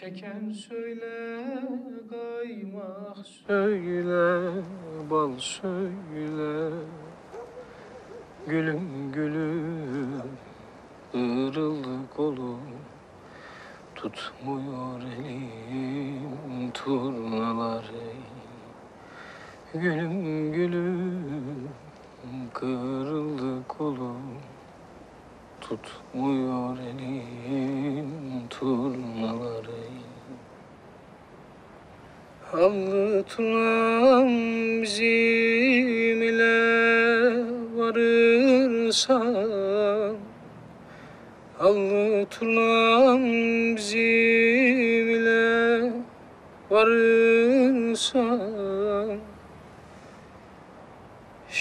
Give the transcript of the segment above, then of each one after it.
Şeker söyle, kaymak söyle, bal söyle. Gülüm gülüm, ırıldı kolum. Tutmuyor elim turnalar. Gülüm gülüm, kırıldı kolum. Tutmuyor elim turnalar ey. Allı turan bizim ile varırsan Allı turan bizim ile varırsan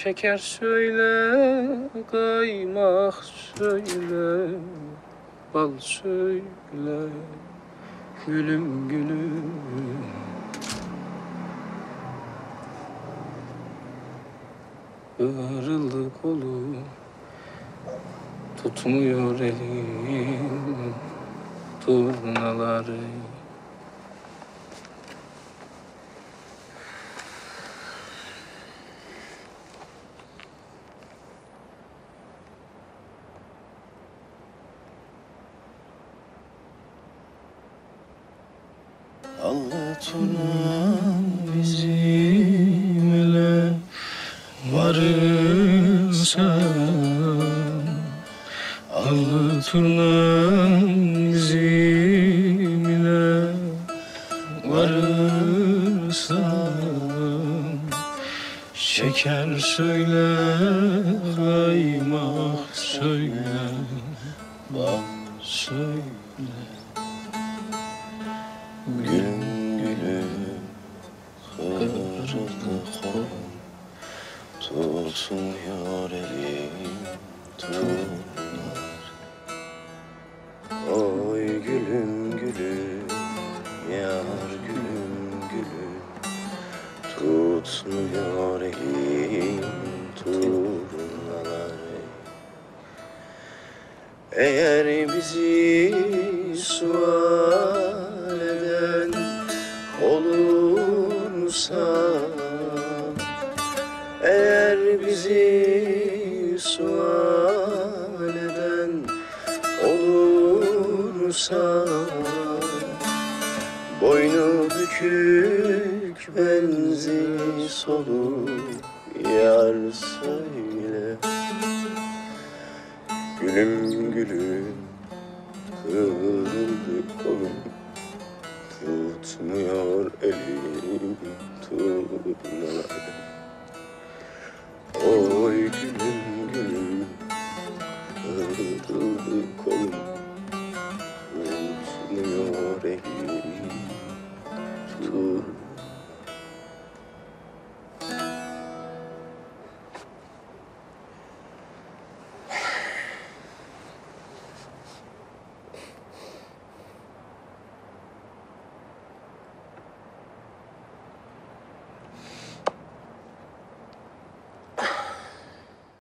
Şeker söyle, kaymak söyle, bal söyle, gülüm gülüm. Kırıldı kolum, tutmuyor elim, turnaları. Anlatılan bizimle varırsan Anlatılan bizimle varırsan Şeker söyle, kaymak söyle, bal söyle gülüm kolum Tutmuyor elim turnalar Oy gülüm gülüm yar gülüm gülüm Tutmuyor elim turnalar Eğer bizi sual olursa Eğer bizi sual eden olursa Boynu bükük benzi soluk yar söyle. Gülüm gülüm kırıldı kolum Tutmuyor elim tutmalar Oy gülüm gülüm Ağrıldı kolum. Tutmuyor elim tutmalar